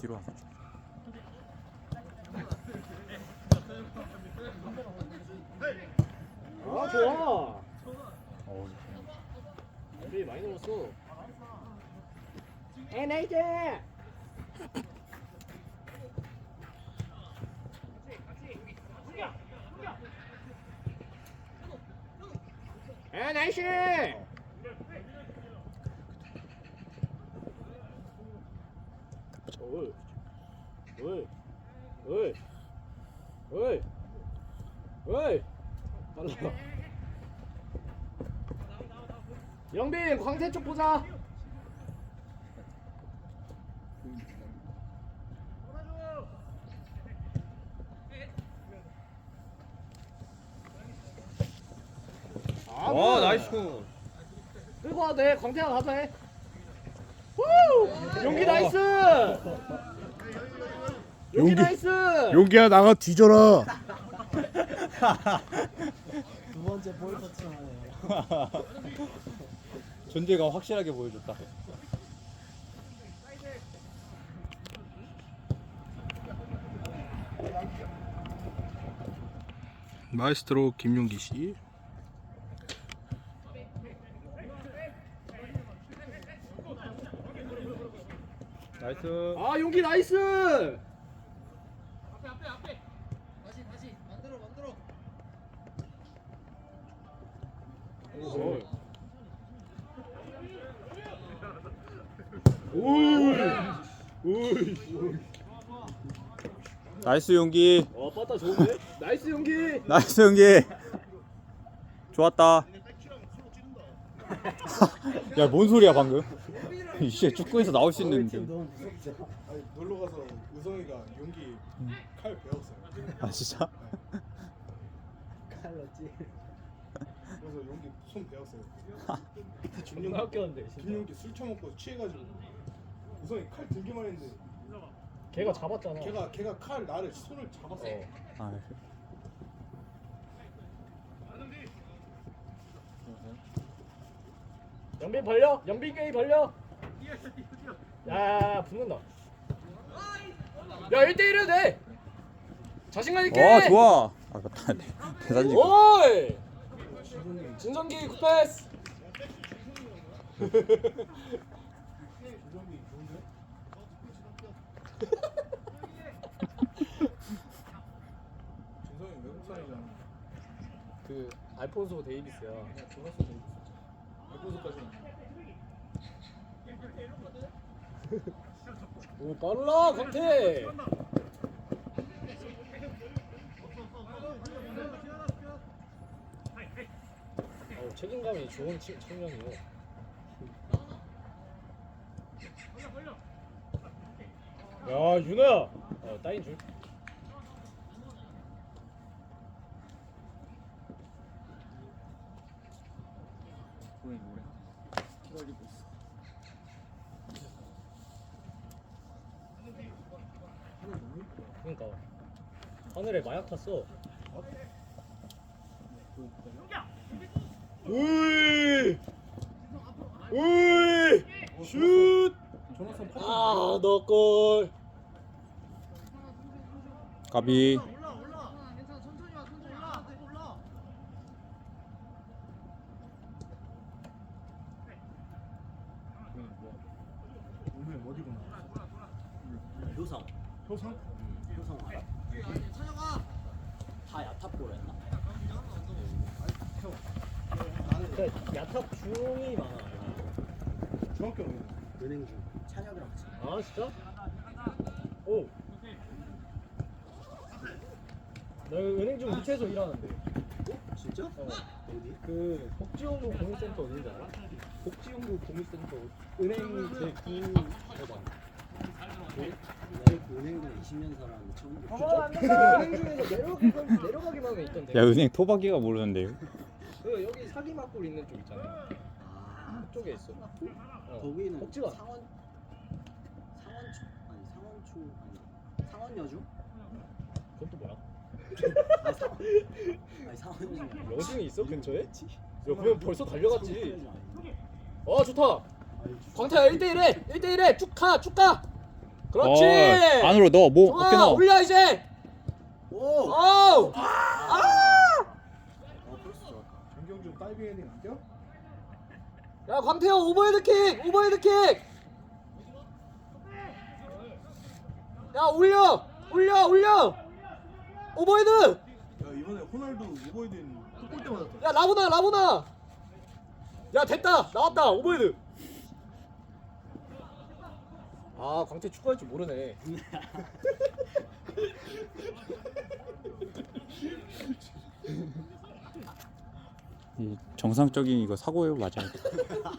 뒤로 와. 아 좋아. 어, 우리 많이 늘었어. 에나이즈. 에나이즈. 어이. 빨라. 영빈 광태 쪽 보자. 아, 와 나이스 굿. 끌고 와도 돼. 광태가 가도 해. 후! 용기 나이스. 용기 용기. 나이스. 용기야 나가 뒤져라. 두 번째 볼 터치하네요. 존재감 확실하게 보여줬다. 마에스트로 김용기 씨. 나이스. 아 용기 나이스. 나이스 용기. 어 빠따 좋은데? 나이스 용기. 나이스 용기. 좋았다. 야 뭔 소리야 방금? 이제 축구에서 나올 수 있는데. 너무 무섭죠. 아니 놀러 가서 우성이가 용기 칼 배웠어요. 아 진짜? 칼로지. 그래서 용기 손 배웠어요. 웃겼는데 진짜. 준용기 술 처먹고 취해가지고 우성이 칼 들기만 했는데 걔가 잡았잖아. 걔가 걔가 칼 나를 손을 잡았어. 어. 아, 영빈 벌려. 영빈 게이 벌려. 야 붙는다. 야 1대 1해도 돼. 자신감 있게. 와 좋아. 아 맞다. 대단지. 오이. 진성기 굿패스. 준용기 좋은데? 준성이 외국 사람이잖아. 그 알폰소 데이비스야. 그냥 졸았어 돼. 알고서까지. 오 빨라 강태. 어, 책임감이 좋은 치, 청년이요. 야 윤호야. 어 따인 줄. 그러니까 하늘에 마약 탔어. 으이. 으이. 슛. 조나선. 아, 너 골. 가비. 올라 올라. 괜찮아 천천히 와 천천히 올라. 올라. 오늘 어디고 나왔어? 효성 효성? 효성 알아? 찾아가. 다 야탑볼 했나? 나는 그 야탑 중이 많아. 중학교 오는 은행 중 찬혁이랑 같이 아 진짜? 오. 나 은행중 우체소 일하는데. 진짜? 어. 어디? 그 복지용구 공유센터 어딘지 알아? 복지용구 공유센터 은행 제9 대방. 나 은행도 20년 살았는데 처음 듣 그거 안 된다. 은행 중에서 내려가기만 내려가기만 하면 있던데. 야 은행 토박이가 모르는데요. 그 여기 사기 막골 있는 쪽 있잖아. 아 그쪽에 있어. 어. 거기는 복지관. 상원 상원초 아니 상원초 아니 상원여중? 그건 또 뭐야? 아 아니 상원여중 여중이 있어 근처에? 야 그럼 벌써 달려갔지. 아니야? 어 좋다. 광태야 1대1해 1대1해 쭉가 쭉 가. 그렇지. 어, 안으로 넣어. 뭐 좋아, 어깨 넣어. 올려 이제. 오! 오. 아. 어, 벌써 좋았다. 정경준 다이빙 헤딩 안 뛰어? 야 광태형 오버헤드 킥, 오버헤드 킥. 야 올려, 올려, 올려. 오버헤드. 야 이번에 호날두 오버헤딩 골대 맞았다 야 라보나, 라보나. 야 됐다, 나왔다 오버헤드. 아 광태 축구할 줄 모르네. 이 정상적인 이거 사고예요, 맞아요. 아,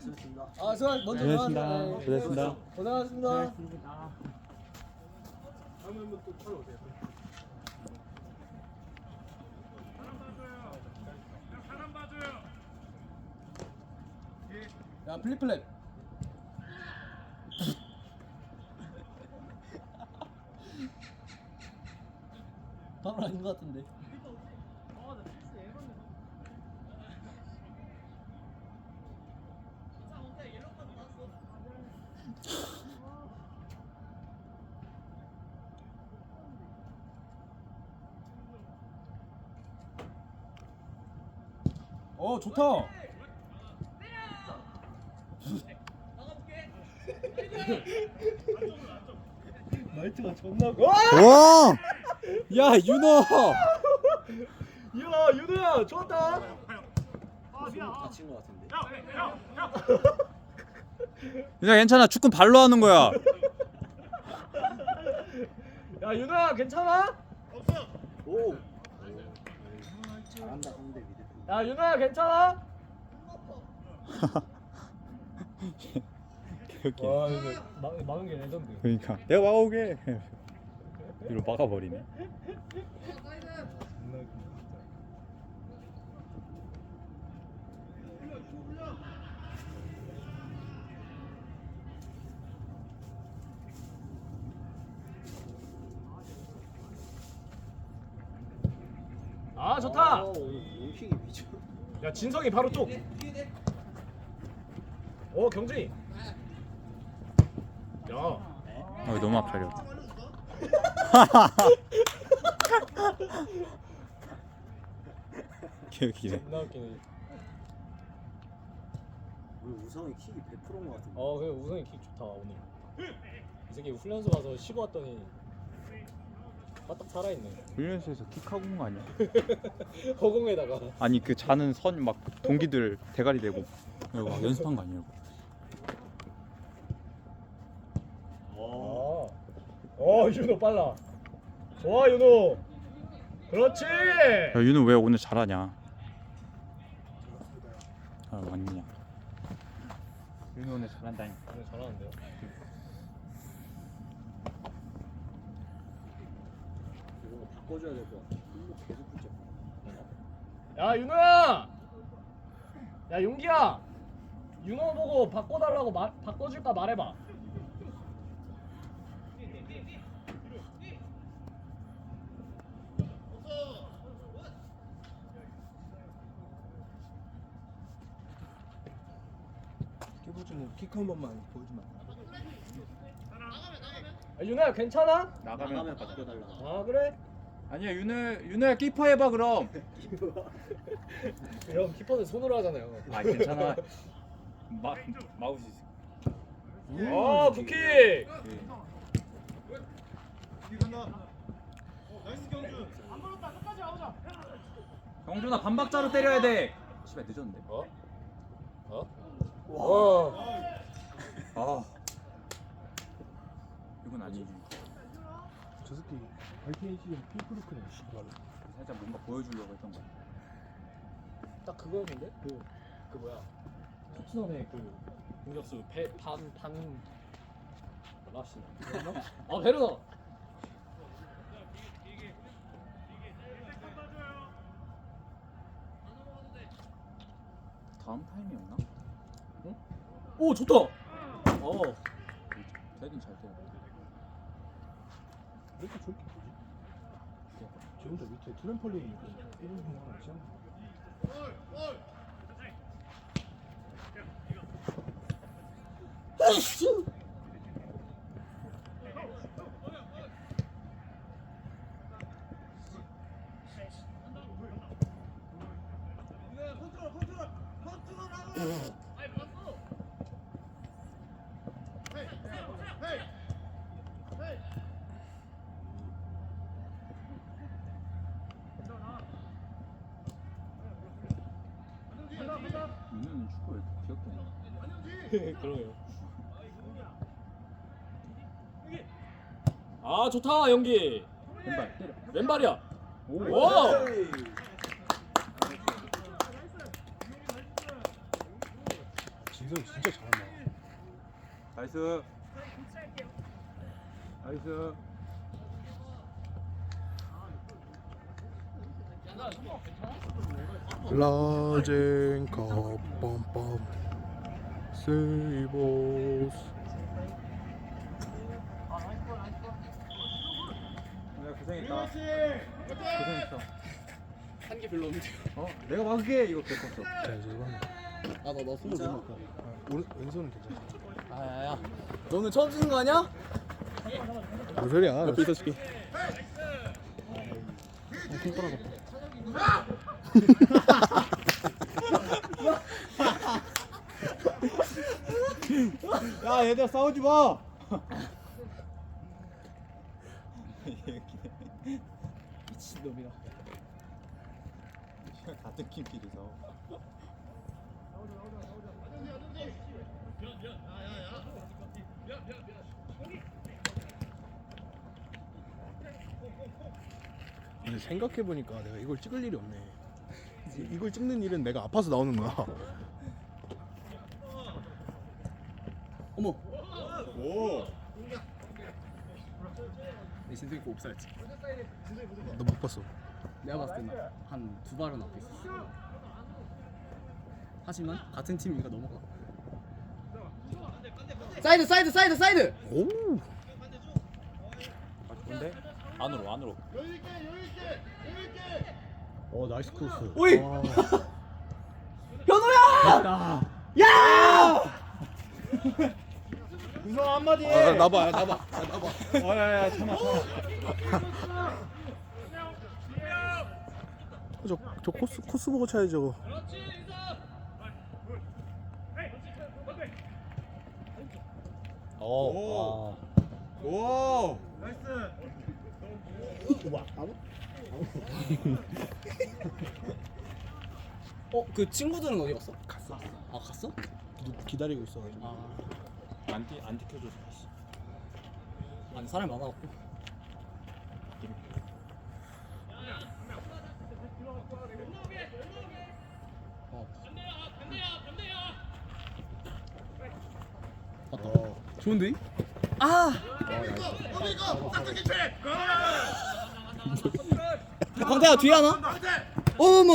수고했습니다. 아 수고하 먼저. 수고하셨습니다. 고생하셨습니다. 고생하셨습니다. 다음에 한번 또 팔아 오세요 야 플립플랩. 바로 아닌 것 같은데. 어 좋다. 말투가 존나. 와! 와! 야, 윤호! 야 윤호야 좋았다. 다친 것 같은데. 윤호 괜찮아. 축구 발로 하는 거야. 야 윤호야 괜찮아? 오! 잘한다, 상대 미드. 야 윤호야 괜찮아? 개웃기네. 와 이거 막, 막은 게 레전드. 그러니까 내가 막아오게. 이로 막아버리네. 아 좋다. 아, 오늘 롱킥이 미쳐. 야 진성이 바로 쪽. 오 경진이. 야. 어, 너무 아파려. 개웃기네. 존나 웃기네. 오늘 우성이 킥이 100%인 것 같은데. 어 그래 우성이 킥 좋다 오늘. 이 새끼 훈련소 가서 쉬고 왔더니 바닥 살아있네. 훈련소에서 킥하고 온 거 아니야? 허공에다가. 아니 그 자는 선 막 동기들 대가리 대고 이거 막 연습한 거 아니냐고. 어. 윤호 빨라. 좋아 윤호. 그렇지. 야 윤호 왜 오늘 잘하냐? 아 맞냐? 윤호 오늘 잘한다니. 오늘 잘하는데요. 이거 바꿔줘야 될 것 같아. 손목 계속 붙잡고. 야 윤호야. 야 용기야. 윤호 보고 바꿔달라고 말 바꿔줄까 말해봐. 깨보지 뭐킥한 번만 보여주면 안 돼? 야, 윤호야 괜찮아? 나가면 바꿔달라. 아 그래? 아니야 윤호 윤호야 키퍼 해봐 그럼. 형 키퍼는 손으로 하잖아요. 아 괜찮아. 마 마우스. 어 부키. 어, 나이스 경준 경준아 반박자로 때려야 돼. 씨발 늦었는데. 어? 어? 와. 아. 이건 아니지. 저 새끼 발키니 시즌 핑크루크네 씨발. 살짝 뭔가 보여주려고 했던 거야. 딱 그거였는데? 그, 그 뭐야? 토트넘의 그 공격수 배, 반, 반. 라시. 아 베르너! 다음 타임이었나? 오 좋다 어 되긴 잘 돼. 왜 이렇게 저렇게 보지? 저 혼자 밑에 트램펄린 있고 이런 거 하나 있지 않나? 그러게요. 아 좋다 연기. 왼발 때려. 왼발이야. 와. 진성 진짜 잘한다. 나이스. 나이스. 라젠카 빰빰 세이보스 내가 고생했다. 고생했어. 한게 별로 없는데. 어? 내가 막게 이거 뺏었어. 자 이제 이거는 아나나 손을 못. 아, 오른 왼손은 괜찮아. 아야야. 너는 처음 쓰는 거 아니야? 뭔 소리야? 옆에 있어줄게. 손가락 야 얘들아 싸우지 마. 미친 놈이야. 같은 팀끼리 싸워. 근데 생각해 보니까 내가 이걸 찍을 일이 없네. 이- 이걸 찍는 일은 내가 아파서 나오는 거야. 어머. 오. 내 신승이 그 옵사였지. 너 못 봤어. 내가 봤을 때는 한두 발은 앞에 있었어. 하지만 같은 팀이니까 넘어가. 사이드 사이드 사이드 사이드. 오. 아 좋은데? 안으로 안으로. 어 나이스 크로스. 오이! 아, 현우야! 야! 우선 한마디. 아, 나봐, 나봐, 아, 나봐. 어야야 참아 참아. 저, 저 코스 코스 보고 차야죠. 오. 오. 어, 그 친구들은 어디 갔어? 갔어. 아, 갔어? 누- 기다리고 있어가지고. 아, 안 티 안 티켜줘서. 씨. 아니 사람이 많아갖고. 어. 맞다. 어. 좋은데? 아! 야, 광태야 뒤에 하나? 어머!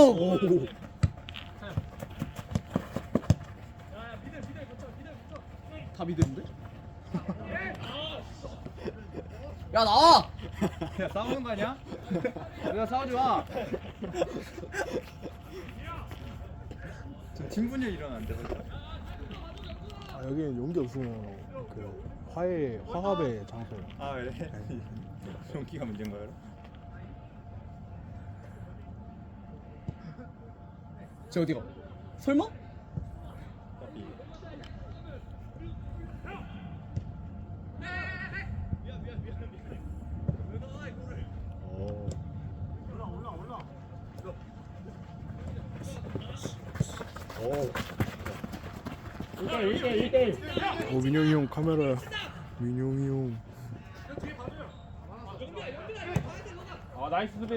다 미드인데? 야 나와! 야 싸우는 거 아니야? 내가 싸우지 마. 저 친분이 일어난대 벌써. 아, 여기는 용기 없으면 그 화해 화합의 장소예요. 아 그래? 용기가 문제인 거야? 쟤 어디가? 설마? 1대1 1대1 오 민영이 형 카메라. 민영이 형 아 나이스 수비.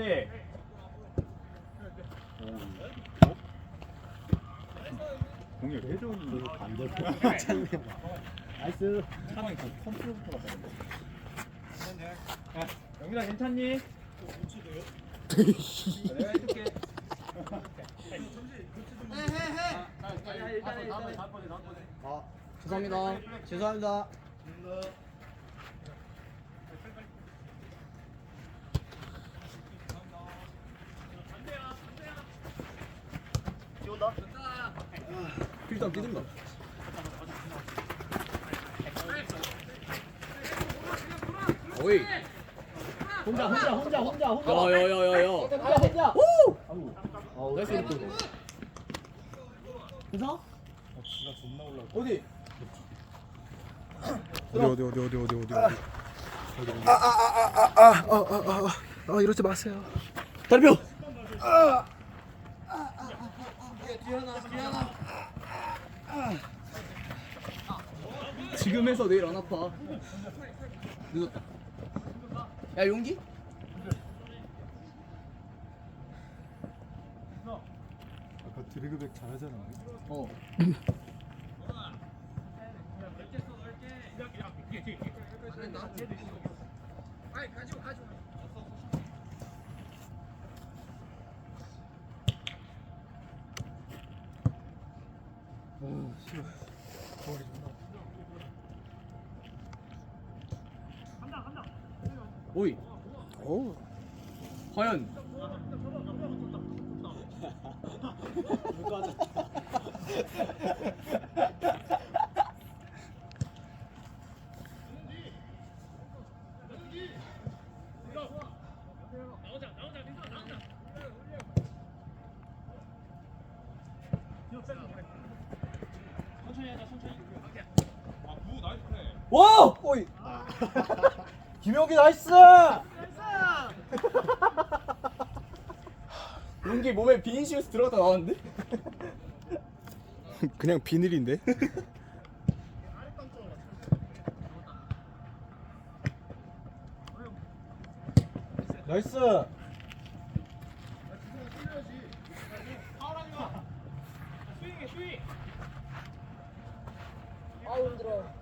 공이 왜 저기 반대편 찬네요 나이스. 차라리 그 컴퓨터부터 갔다 영민아 괜찮니? 내가 해줄게. 죄송합니다. 죄송합니다. 필담 뛰든가. 어이. 혼자 혼자 혼자 혼자 혼자. 야야야야야. 혼자 혼자. 오. 나이스 이렇게. 괜찮아? 어디? 어디 어디 어디 어디 어디 어디 어디. 아아아아아아아아 이러지 마세요. 달표. 지금 해서 내일 안 아파. 늦었다. 야 용기? 아까 드래그백 잘하잖아. 어. 어, 오. 과연 와! 오이. 김영기 나이스! 용기 몸에 비인식에서 들어갔다 나왔는데? 그냥 비늘인데? 나이스! 아우 힘들어.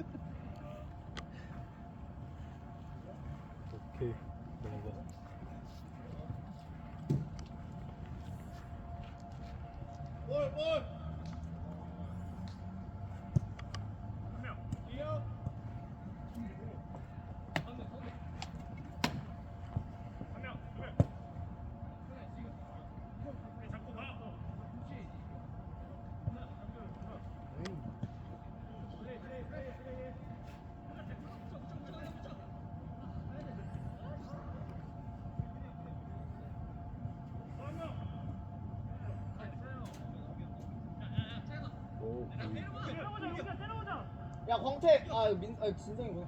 야 광택. 아 민, 아 진성이구나.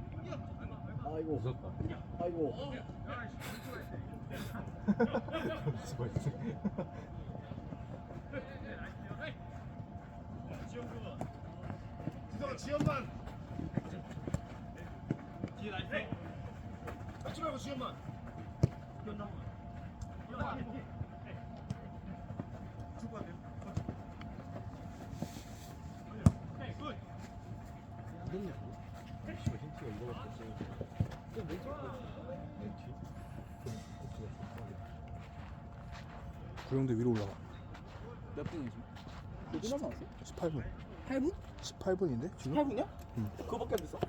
아이고. 무섭다. 아이고. 수고 있어. 지성아 지연만 뒤에 나이스 같이 말고 지연만 씨발 힌트가 이거밖에 없어. 구령도 위로 올라가. 몇 분이지? 몇분 남았어? 18분. 8분? 18분인데 지금? 8분이야? 응. 그거밖에 안 됐어?